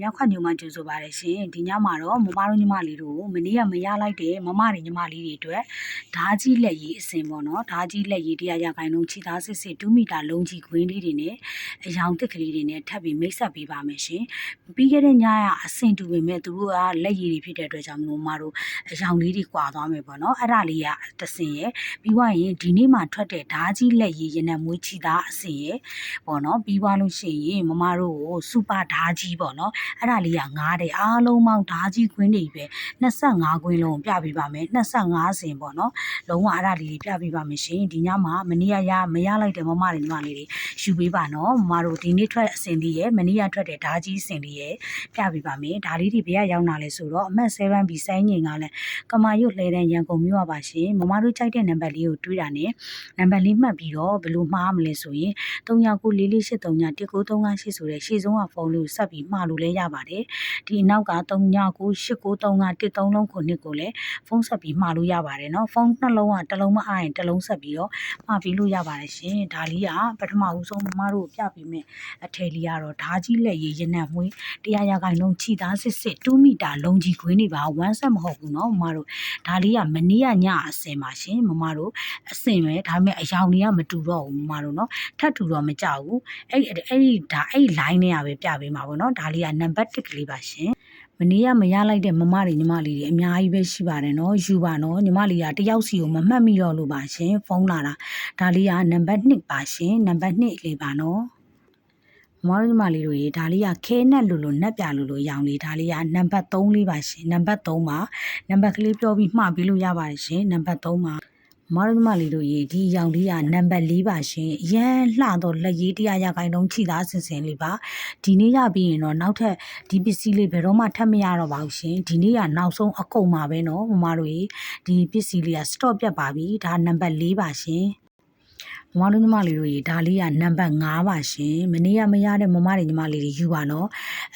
မြောက်ခတ်ညိုမှကြိုဆိုပါရရှင်ဒီညမှာတော့မမတို့ညီမလေးတို့မနေ့ကမရလိုက်တဲ့မမတွေညီမလေးတွေအတွက်ဓာကြီးလက်ရည်အစင်ပေါ့နော်ဓာကြီးလက်ရည်တရားရခိုင်လုံးခြိသားစစ်စစ်2မီတာလုံးကြီးခွင်းလေးတွေနဲ့အယောင်သစ်ကလေးတွေနဲ့ထပ်ပြီးမိတ်ဆက်ပေးပါမယ်ရှင်ပြီးခဲ့တဲ့ညကအစင်တူပေမဲ့သူတို့ကလက်ရည်တွေဖြစ်တဲ့အတွက်ကြောင့်မလို့မတို့အယောင်လေးတွေကွာသွားမယ်ပေါ့နော်အဲ့ဒါလေးကတစင်ရဲ့ပြီးွားရင်ဒီနေ့မှထွက်တဲ့ဓာကြီးလက်ရည်ရနဲ့မွေးခြိသားအစင်ရဲ့ပေါ့နော်ပြီးွားလို့ရှိရင်မမတို့ကိုစူပါဓာကြီးပေါ့နော်အဲ့ဒါလေးကငားတယ်အားလုံးပေါင်းဓာကြီးခွင်းတွေပဲ25ခွင်းလုံးပြပေးပါမယ်25စင်ပေါ့နော်လုံးဝအဲ့ဒါလေးတွေပြပေးပါမယ်ရှင်ဒီညမှာမနေ့ကရမရလိုက်တဲ့မမတွေညီမလေးတွေယူပေးပါနော်မမတို့ဒီနေ့ထွက်အစင်လေးရဲ့မနေ့ကထွက်တဲ့ဓာကြီးအစင်လေးရဲ့ပြပေးပါမယ်ဒါလေးတွေဘယ်ကရောက်လာလဲဆိုတော့အမှတ်7ဘီဆိုင်းငင်ကလည်းကမာရွတ်လှဲတဲ့ရန်ကုန်မြို့ပါရှင်မမတို့ကြိုက်တဲ့နံပါတ်လေးကိုတွေးတာနဲ့နံပါတ်လေးမှတ်ပြီးတော့ဘယ်လိုမှားမလဲဆိုရင်3994431938ဆိုတဲ့ရှေ့ဆုံးကဖုန်းလေးကိုဆက်ပြီးမှားလို့လည်းရပါတယ်ဒီနောက်က399893က13လုံးခုနှစ်ကိုလည်းဖုန်းဆက်ပြီးမှားလို့ရပါတယ်เนาะဖုန်းနှလုံးကတစ်လုံးမအားရင်တစ်လုံးဆက်ပြီးတော့မှားပြီးလို့ရပါတယ်ရှင်ဒါလေးကပထမဦးဆုံးမမတို့ပြပေးမယ်အထည်လေးကတော့ဓာကြီးလက်ရည်ရနံ့မွေးတရားရခိုင်လုံးခြိသားစစ်စစ်2မီတာလုံးကြီးခွင်းနေပါဝမ်းဆက်မဟုတ်ဘူးเนาะမမတို့ဒါလေးကမနေ့ကညအစင်ပါရှင်မမတို့အစင်ပဲဒါပေမဲ့အယောင်တွေကမတူတော့ဘူးမမတို့เนาะထပ်တူတော့မကြဘူးအဲ့အဲ့ဒီဒါအဲ့ line နဲ့ကပဲပြပေးမှာပေါ့เนาะဒါလေးက နံပါတ်1ကလေးပါရှင်မနေ့ကမရလိုက်တဲ့မမတွေညီမလေးတွေအများကြီးပဲရှိပါတယ်နော်ယူပါနော်ညီမလေးကတယောက်စီကိုမမှတ်မိတော့လို့ပါရှင်ဖုန်းလာတာဒါလေးကနံပါတ်1ပါရှင်နံပါတ်1လေးပါနော်မမတို့ညီမလေးတို့ရေဒါလေးကခဲနဲ့လိုလိုနက်ပြလိုလိုရောင်လေးဒါလေးကနံပါတ်3လေးပါရှင်နံပါတ်3ပါနံပါတ်ကလေးပြောပြီးမှတ်ပြီးလို့ရပါတယ်ရှင်နံပါတ်3ပါ မရမလေးတို့ရေဒီရောင်လေးကနံပါတ်၄ပါရှင်ရမ်းလှတော့လက်ရေးတရားရခိုင်တုံးခြိသားစင်စင်လေးပါဒီနေ့ရပြီးရင်တော့နောက်ထပ်ဒီပစ္စည်းလေးဘယ်တော့မှထပ်မရတော့ပါဘူးရှင်ဒီနေ့ကနောက်ဆုံးအကုန်ပါပဲနော်မမတို့ရေဒီပစ္စည်းလေးက stop ပြတ်ပါပြီဒါနံပါတ်၄ပါရှင်မမတို့ညီမလေးတို့ရေဒါလေးကနံပါတ်5ပါရှင်မနေ့ကမရတဲ့မမတွေညီမလေးတွေယူပါနော်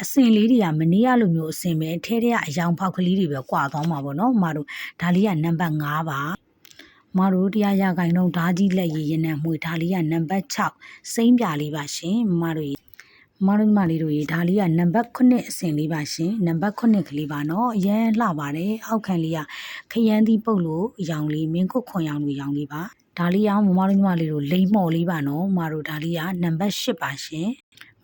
အစင်လေးတွေကမနေ့ကလိုမျိုးအစင်ပဲထဲထဲကအယောင်ဖောက်ကလေးတွေပဲကွာသွားမှာပေါ့နော်မမတို့ဒါလေးကနံပါတ်5ပါ မတို့တရားရခိုင်တော့ဓာကြီးလက်ရည်ရနဲ့မှွေဓာလေးကနံပါတ်6စိမ့်ပြလေးပါရှင်မတို့ရေမတို့ညီမလေးတို့ရေဒါလေးကနံပါတ်9အစင်လေးပါရှင်နံပါတ်9ကလေးပါနော်အရန်လှပါတယ်အောက်ခံလေးကခရမ်းသီးပုတ်လို့ရောင်လေးမင်းခုခွန်ရောင်လို့ရောင်လေးပါဒါလေးကမမတို့ညီမလေးတို့လိမ့်မော်လေးပါနော်မတို့ဒါလေးကနံပါတ်10ပါရှင်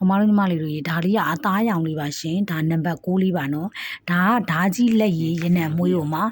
မမတို့ညီမလေးတို့ရေဒါလေးကအသားရောင်လေးပါရှင်ဒါနံပါတ်6လေးပါနော်ဒါကဓာကြီးလက်ရည်ရနံမွေးကိုမှမ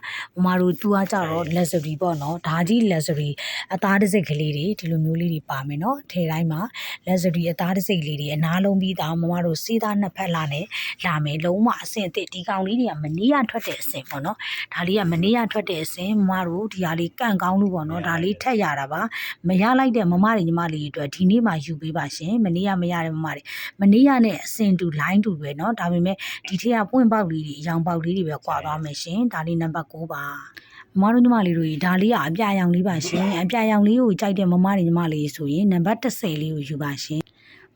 မတို့သူကကြတော့ luxury ပေါ့နော်ဓာကြီး luxury အသားတစ်စိတ်ကလေးတွေဒီလိုမျိုးလေးတွေပါမယ်နော်ထဲတိုင်းမှာ luxury အသားတစ်စိတ်လေးတွေအနားလုံးပြီးသားမမတို့စေးသားနှစ်ဖက်လာနဲ့လာမယ်လုံးဝအဆင်အသစ်ဒီကောင်လေးတွေကမနေ့ကထွက်တဲ့အဆင်ပေါ့နော်ဒါလေးကမနေ့ကထွက်တဲ့အဆင်မမတို့ဒီဟာလေးကန့်ကောင်းလို့ပေါ့နော်ဒါလေးထက်ရတာပါမရလိုက်တဲ့မမတွေညီမလေးတွေအတွက်ဒီနေ့မှယူပေးပါရှင်မနေ့ကမရတဲ့မမတွေမနေ့ကနဲ့အစင်တူ line တူပဲเนาะဒါပေမဲ့ဒီထက်ကပွင့်ပေါက်လေးတွေအယောင်ပေါက်လေးတွေပဲကွာသွားမယ်ရှင်ဒါလေးနံပါတ်6ပါမမတို့ညီမလေးတို့ဒါလေးကအပြာရောင်လေးပါရှင်အပြာရောင်လေးကိုကြိုက်တဲ့မမတွေညီမလေးဆိုရင်နံပါတ်30လေးကိုယူပါရှင်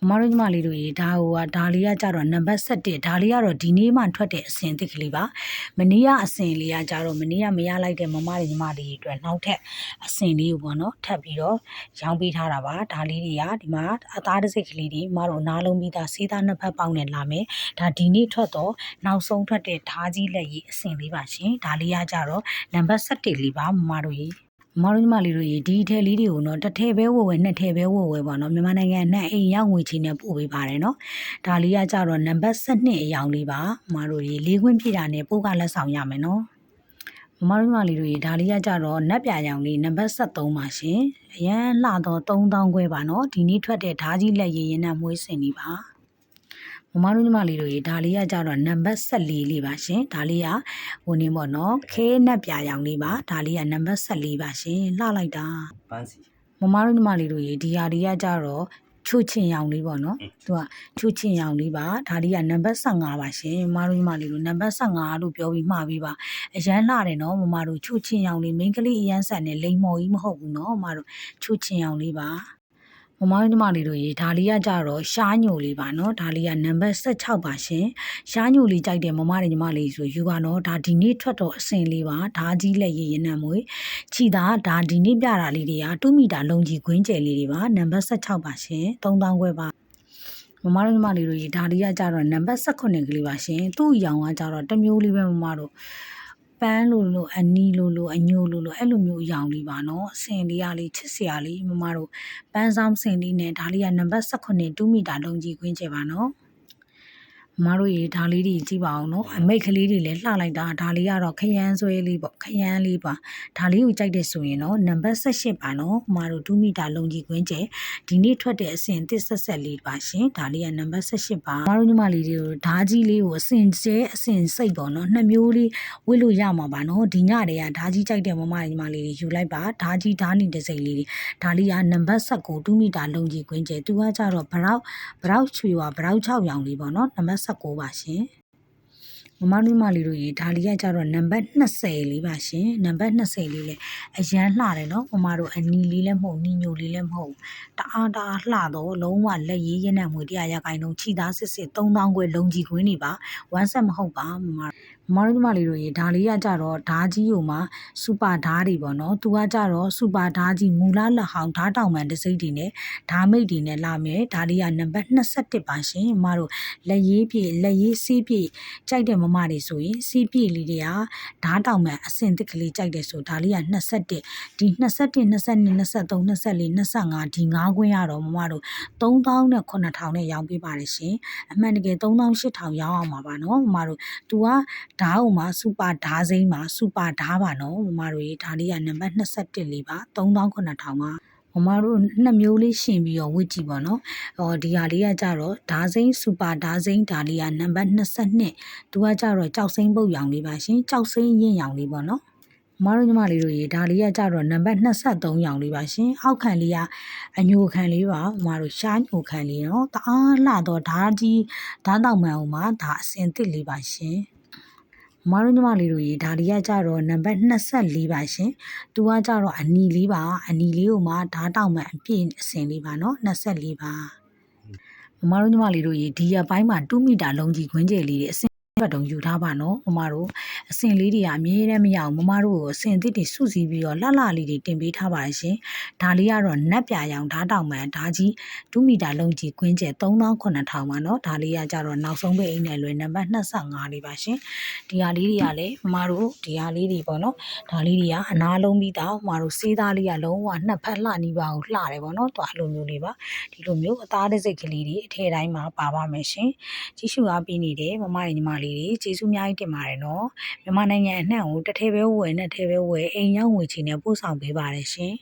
မမတို့ညီမလေးတို့ရေဒါဟိုကဒါလေးကကြတော့နံပါတ်7ဒါလေးကတော့ဒီနေ့မှထွက်တဲ့အစင်တစ်ကလေးပါမနေ့ကအစင်လေးကကြတော့မနေ့ကမရလိုက်တဲ့မမတွေညီမတွေအတွက်နောက်ထပ်အစင်လေးကိုပေါ့နော်ထပ်ပြီးတော့ရောင်းပေးထားတာပါဒါလေးတွေကဒီမှာအသားတစ်စိတ်ကလေးတွေမတို့နားလုံးပြီးသားစေးသားနှစ်ဖက်ပေါင်းနဲ့လာမယ်ဒါဒီနေ့ထွက်တော့နောက်ဆုံးထွက်တဲ့ဓာကြီးလက်ရည်အစင်လေးပါရှင်ဒါလေးကကြတော့နံပါတ်7လေးပါမမတို့ရေ မတော်ညီမလေးတို့ရေဒီထဲလေးတွေကိုတော့တစ်ထဲပဲဝယ်ဝယ်နှစ်ထဲပဲဝယ်ဝယ်ပါနော်မြန်မာနိုင်ငံနဲ့အိမ်ရောက်ငွေချင်းနဲ့ပို့ပေးပါတယ်နော်ဒါလေးကကြတော့နံပါတ်7အယောင်လေးပါမတို့ရေလေးခွင့်ပြတာနဲ့ပို့ကလက်ဆောင်ရမယ်နော်မမတို့ညီမလေးတို့ရေဒါလေးကကြတော့နက်ပြရောင်လေးနံပါတ်73ပါရှင်အရန်လှတော့3000ခွဲပါနော်ဒီနေ့ထွက်တဲ့ဓာကြီးလက်ရည်ရင်နဲ့မွေးစင်လေးပါ မမတို့ညီမလေးတို့ရေဒါလေးကကြတော့နံပါတ်14လေးပါရှင်ဒါလေးကဟိုနေပေါ့နော်ခဲနက်ပြရောင်လေးပါဒါလေးကနံပါတ်14ပါရှင်လှလိုက်တာပန်းစီမမတို့ညီမလေးတို့ရေဒီဟာလေးကကြတော့ချူချင်ရောင်လေးပေါ့နော်သူကချူချင်ရောင်လေးပါဒါလေးကနံပါတ်15ပါရှင်မမတို့ညီမလေးတို့နံပါတ်15လို့ပြောပြီးမှားပြီးပါအရန်လှတယ်နော်မမတို့ချူချင်ရောင်လေးမိန်းကလေးအရန်ဆန်နဲ့လိမ်မော်ကြီးမဟုတ်ဘူးနော်မမတို့ချူချင်ရောင်လေးပါ မမတို့ညီမလေးတို့ရေဒါလေးကကြတော့ရှားညိုလေးပါနော်ဒါလေးကနံပါတ်16ပါရှင်ရှားညိုလေးကြိုက်တယ်မမတွေညီမလေးဆိုယူပါနော်ဒါဒီနေ့ထွက်တော့အစင်လေးပါဒါကြီးလက်ရည်ရင်နံမွေခြိတာဒါဒီနေ့ပြတာလေးတွေက2မီတာလုံးကြီးခွင်းကျယ်လေးတွေပါနံပါတ်16ပါရှင်3000ခွဲပါမမတို့ညီမလေးတို့ရေဒါလေးကကြတော့နံပါတ်18ကလေးပါရှင်သူ့အရောင်ကကြတော့တစ်မျိုးလေးပဲမမတို့ ပန်းလိုလိုအနီလိုလိုအညိုလိုလိုအဲ့လိုမျိုးအရောင်လေးပါနော်အစင်လေးကလေးချစ်စရာလေးမမတို့ပန်းဆောင်စင်လေးနဲ့ဒါလေးကနံပါတ်18 2မီတာလုံးကြီးခွင်းကျပါနော် မမတို့ရေဒါလေးတွေကြည့်ပါအောင်နော်အမိတ်ကလေးတွေလည်းလှလိုက်တာဒါလေးကတော့ခရမ်းဆွဲလေးပေါ့ခရမ်းလေးပါဒါလေးကိုကြိုက်တဲ့ဆိုရင်တော့နံပါတ်18ပါနော်မမတို့2မီတာလုံးကြီးခွင်းကျဒီနေ့ထွက်တဲ့အစင်တစ်ဆက်ဆက်လေးပါရှင်ဒါလေးကနံပါတ်18ပါမမတို့ညီမလေးတွေကိုဓာကြီးလေးကိုအစင်ကျဲအစင်စိတ်ပေါ့နော်နှစ်မျိုးလေးဝစ်လို့ရမှာပါနော်ဒီညတွေကဓာကြီးကြိုက်တဲ့မမညီမလေးတွေယူလိုက်ပါဓာကြီးဓာနေတဲ့စိတ်လေးတွေဒါလေးကနံပါတ်19 2မီတာလုံးကြီးခွင်းကျသူကကြတော့ဘရောက်ဘရောက်ချွေဝါဘရောက်6ရောင်လေးပေါ့နော်နံပါတ်19ပါရှင်မမတို့မလေးတို့ရေဒါလေးကကြတော့နံပါတ်20လေးပါရှင်နံပါတ်20လေးလေအရန်လှတယ်နော်မမတို့အနီလေးလည်းမဟုတ်နီညိုလေးလည်းမဟုတ်တအားတအားလှတော့လုံးဝလက်ရည်ရနဲ့ငွေတရားရခိုင်လုံးခြိသားစစ်စစ်3000ခွဲလုံးကြီးခွင်းနေပါဝမ်းဆက်မဟုတ်ပါမမ မမတို့ညီမလေးတို့ရေဒါလေးကကြတော့ဓာကြီးကိုမှစူပါဓာတွေပေါ့နော်သူကကြတော့စူပါဓာကြီးမူလလက်ဟောင်းဓာတောင်မှန်တစ်စိမ့်တွေနဲ့ဓာမိတ်တွေနဲ့လာမယ်ဒါလေးကနံပါတ်21ပါရှင်မမတို့လက်ရေးပြည့်လက်ရေးစီးပြည့်ကြိုက်တဲ့မမတွေဆိုရင်စီးပြည့်လေးတွေကဓာတောင်မှန်အစင်တစ်ကလေးကြိုက်တယ်ဆိုဒါလေးက21ဒီ21 22 23 24 25ဒီ9ခွင်းရတော့မမတို့3000နဲ့9000နဲ့ရောင်းပေးပါတယ်ရှင်အမှန်တကယ်3000 8000ရောင်းအောင်ပါပါနော်မမတို့ तू ကဓာတ်အောင်မှာစူပါဓာတ်စိမ်းမှာစူပါဓာတ်ပါနော်မမတို့ရေဒါလေးကနံပါတ်21လေးပါ3900ပါမမတို့နှစ်မျိုးလေးရှင်ပြီးတော့ဝစ်ကြည့်ပါနော်။ဟောဒီဟာလေးကကြတော့ဓာစိမ့်စူပါဓာစိမ့်ဒါလေးကနံပါတ်22သူကကြတော့ကြောက်စိမ့်ပုတ်ရောင်လေးပါရှင်။ကြောက်စိမ့်ရင်ရောင်လေးပေါ့နော်။မမတို့ညီမလေးတို့ရေဒါလေးကကြတော့နံပါတ်23ရောင်လေးပါရှင်။အောက်ခံလေးကအညိုခံလေးပါမမတို့ရှားညိုခံလေးနော်။တအားလှတော့ဓာကြီးဓာတောင်မှန်အောင်မှာဒါအစင်တစ်လေးပါရှင်။ မမတို့ညီမလေးတို့ရေဒါလေးကကြတော့နံပါတ်24ပါရှင်။သူကကြတော့အနီလေးပါအနီလေးကိုမှဓာတောင်မှန်အပြည့်အစင်လေးပါနော်24ပါ။မမတို့ညီမလေးတို့ရေဒီရပိုင်းမှာ2မီတာလုံးကြီးခွင်းကျယ်လေးတွေအစင် ဘတ်တုံယူထားပါနော်မမတို့အစင်လေးတွေကအမြဲတမ်းမရအောင်မမတို့ကိုအစင်သစ်တွေစုစည်းပြီးတော့လှလှလေးတွေတင်ပေးထားပါရှင်ဒါလေးကတော့နက်ပြရောင်ဓာတောင်မှန်ဓာကြီး2မီတာလုံးကြီးခွင်းကျယ်3900ပါနော်ဒါလေးကကြတော့နောက်ဆုံးပိတ်အိမ်နယ်လွယ်နံပါတ်25လေးပါရှင်ဒီဟာလေးတွေကလည်းမမတို့ဒီဟာလေးတွေပေါ့နော်ဒါလေးတွေကအနာလုံးပြီးတော့မမတို့စေးသားလေးကလုံးဝနှစ်ဖက်လှနီးပါကိုလှတယ်ပေါ့နော်တွားလိုမျိုးလေးပါဒီလိုမျိုးအသားတစ်စိတ်ကလေးတွေအထည်တိုင်းမှာပါပါမယ်ရှင်ကြီးစုအားပေးနေတယ်မမရဲ့ညီမလေးတွေကျေးဇူးအများကြီးတင်ပါတယ်နော်မြန်မာနိုင်ငံအနှံ့ကိုတစ်ထည်ပဲဝယ်နဲ့တစ်ထည်ပဲဝယ်အိမ်ရောက်ငွေချေနဲ့ပို့ဆောင်ပေးပါတယ်ရှင်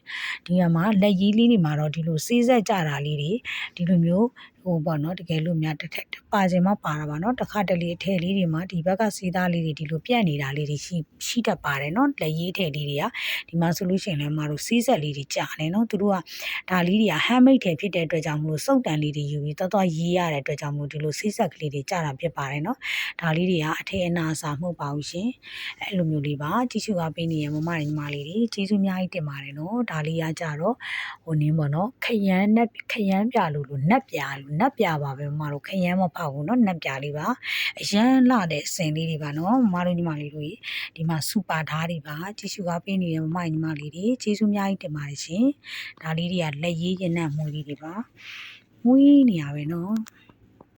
ဒီကမှာလက်ရည်လေးတွေမှာတော့ဒီလိုစေးဆက်ကြတာလေးတွေဒီလိုမျိုးဟိုပေါ့နော်တကယ်လို့များတစ်ထက်ပါခြင်းမပါတာပါနော်တစ်ခါတလေအထည်လေးတွေမှာဒီဘက်ကစေးသားလေးတွေဒီလိုပြန့်နေတာလေးတွေရှိရှိတတ်ပါတယ်နော်လက်ရည်ထည်လေးတွေကဒီမှာဆိုလို့ရှိရင်လည်းမတို့စေးဆက်လေးတွေကြာနေနော်သူတို့ကဒါလေးတွေက handmade ထည်ဖြစ်တဲ့အတွက်ကြောင့်မလို့စုပ်တန်လေးတွေယူပြီးတော်တော်ရေးရတဲ့အတွက်ကြောင့်မလို့ဒီလိုစေးဆက်ကလေးတွေကြာတာဖြစ်ပါတယ်နော်ဒါလေးတွေကအထည်အနာစာမှုပါဘူးရှင်အဲ့လိုမျိုးလေးပါကြည့်ရှုအားပေးနေရမမတွေညီမလေးတွေကျေးဇူးအများကြီးတင်ပါတယ်နော်ဒါလေးကကြတော့ဟိုနင်းပေါ့နော်ခရမ်းနဲ့ခရမ်းပြလို့လို့နက်ပြလို့နက်ပြပါပဲမမတို့ခရမ်းမဖောက်ဘူးနော်နက်ပြလေးပါအရန်လာတဲ့အစင်လေးတွေပါနော်မမတို့ညီမလေးတို့ဒီမှာစူပါဓာတ်တွေပါကြည့်ရှုအားပေးနေရမမညီမလေးတွေကျေးဇူးအများကြီးတင်ပါတယ်ရှင်ဒါလေးတွေကလက်ရေးရနံ့မှုလေးတွေပါမွေးနေရပဲနော်